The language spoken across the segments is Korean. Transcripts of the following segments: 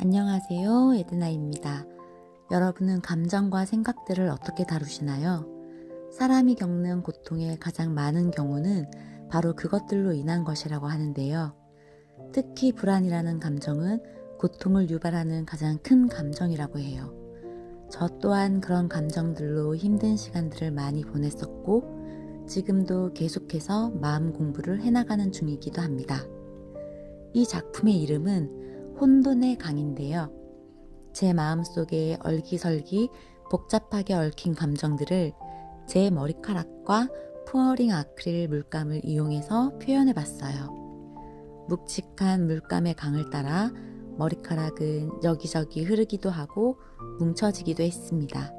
안녕하세요. 에드나입니다. 여러분은 감정과 생각들을 어떻게 다루시나요? 사람이 겪는 고통의 가장 많은 경우는 바로 그것들로 인한 것이라고 하는데요. 특히 불안이라는 감정은 고통을 유발하는 가장 큰 감정이라고 해요. 저 또한 그런 감정들로 힘든 시간들을 많이 보냈었고, 지금도 계속해서 마음 공부를 해나가는 중이기도 합니다. 이 작품의 이름은 혼돈의 강인데요. 제 마음속에 얼기설기 복잡하게 얽힌 감정들을 제 머리카락과 푸어링 아크릴 물감을 이용해서 표현해 봤어요. 묵직한 물감의 강을 따라 머리카락은 여기저기 흐르기도 하고 뭉쳐지기도 했습니다.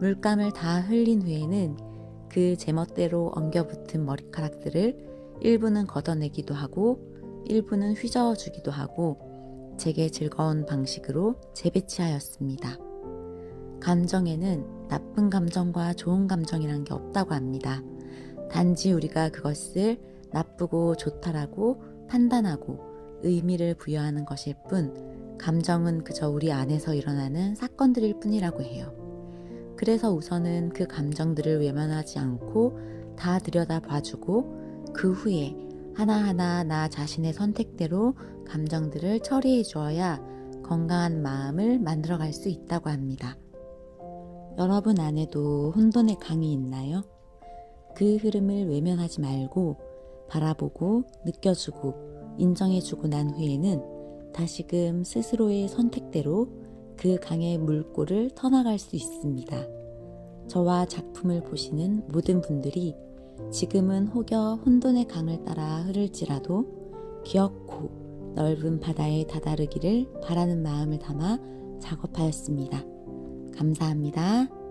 물감을 다 흘린 후에는 그 제멋대로 엉겨붙은 머리카락들을 일부는 걷어내기도 하고 일부는 휘저어주기도 하고 제게 즐거운 방식으로 재배치하였습니다. 감정에는 나쁜 감정과 좋은 감정이란 게 없다고 합니다. 단지 우리가 그것을 나쁘고 좋다라고 판단하고 의미를 부여하는 것일 뿐, 감정은 그저 우리 안에서 일어나는 사건들일 뿐이라고 해요. 그래서 우선은 그 감정들을 외면하지 않고 다 들여다 봐주고 그 후에 하나하나 나 자신의 선택대로 감정들을 처리해 주어야 건강한 마음을 만들어 갈 수 있다고 합니다. 여러분 안에도 혼돈의 강이 있나요? 그 흐름을 외면하지 말고 바라보고 느껴주고 인정해주고 난 후에는 다시금 스스로의 선택대로 그 강의 물꼬를 터나갈 수 있습니다. 저와 작품을 보시는 모든 분들이 지금은 혹여 혼돈의 강을 따라 흐를지라도 기어코 넓은 바다에 다다르기를 바라는 마음을 담아 작업하였습니다. 감사합니다.